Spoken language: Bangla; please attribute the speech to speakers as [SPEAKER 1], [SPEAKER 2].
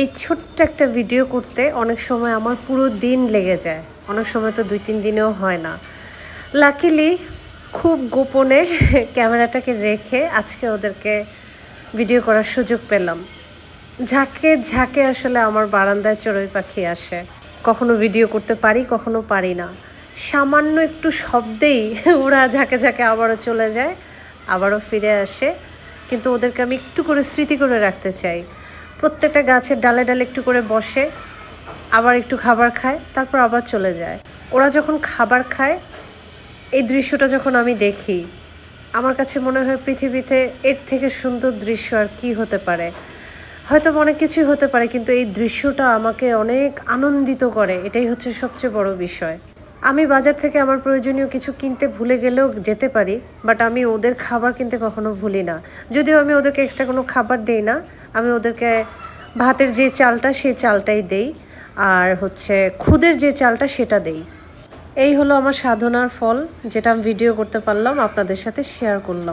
[SPEAKER 1] এই ছোট্ট একটা ভিডিও করতে অনেক সময় আমার পুরো দিন লেগে যায়। অনেক সময় তো দুই, তিন দিনেও হয় না। লাকিলি খুব গোপনে ক্যামেরাটাকে রেখে আজকে ওদেরকে ভিডিও করার সুযোগ পেলাম। ঝাঁকে ঝাঁকে আসলে আমার বারান্দায় চড়ুই পাখি আসে। কখনো ভিডিও করতে পারি, কখনো পারি না। সামান্য একটু শব্দেই ওরা ঝাঁকে ঝাঁকে আবারও চলে যায়, আবারও ফিরে আসে। কিন্তু ওদেরকে আমি একটু করে স্মৃতি করে রাখতে চাই। প্রত্যেকটা গাছের ডালে ডালে একটু করে বসে, আবার একটু খাবার খায়, তারপর আবার চলে যায়। ওরা যখন খাবার খায়, এই দৃশ্যটা যখন আমি দেখি, আমার কাছে মনে হয় পৃথিবীতে এর থেকে সুন্দর দৃশ্য আর কি হতে পারে। হয়তো অনেক কিছুই হতে পারে, কিন্তু এই দৃশ্যটা আমাকে অনেক আনন্দিত করে। এটাই হচ্ছে সবচেয়ে বড় বিষয়। আমি বাজার থেকে আমার প্রয়োজনীয় কিছু কিনতে ভুলে গেলেও যেতে পারি বাট আমি ওদের খাবার কিনতে কখনো ভুলি না। যদিও আমি ওদেরকে এক্সট্রা কোনো খাবার দেই না, আমি ওদেরকে ভাতের যে চালটা সে চালটাই দেই, আর হচ্ছে খুদের যে চালটা সেটা দেই। এই হলো আমার সাধনার ফল, যেটা আমি ভিডিও করতে পারলাম, আপনাদের সাথে শেয়ার করলাম।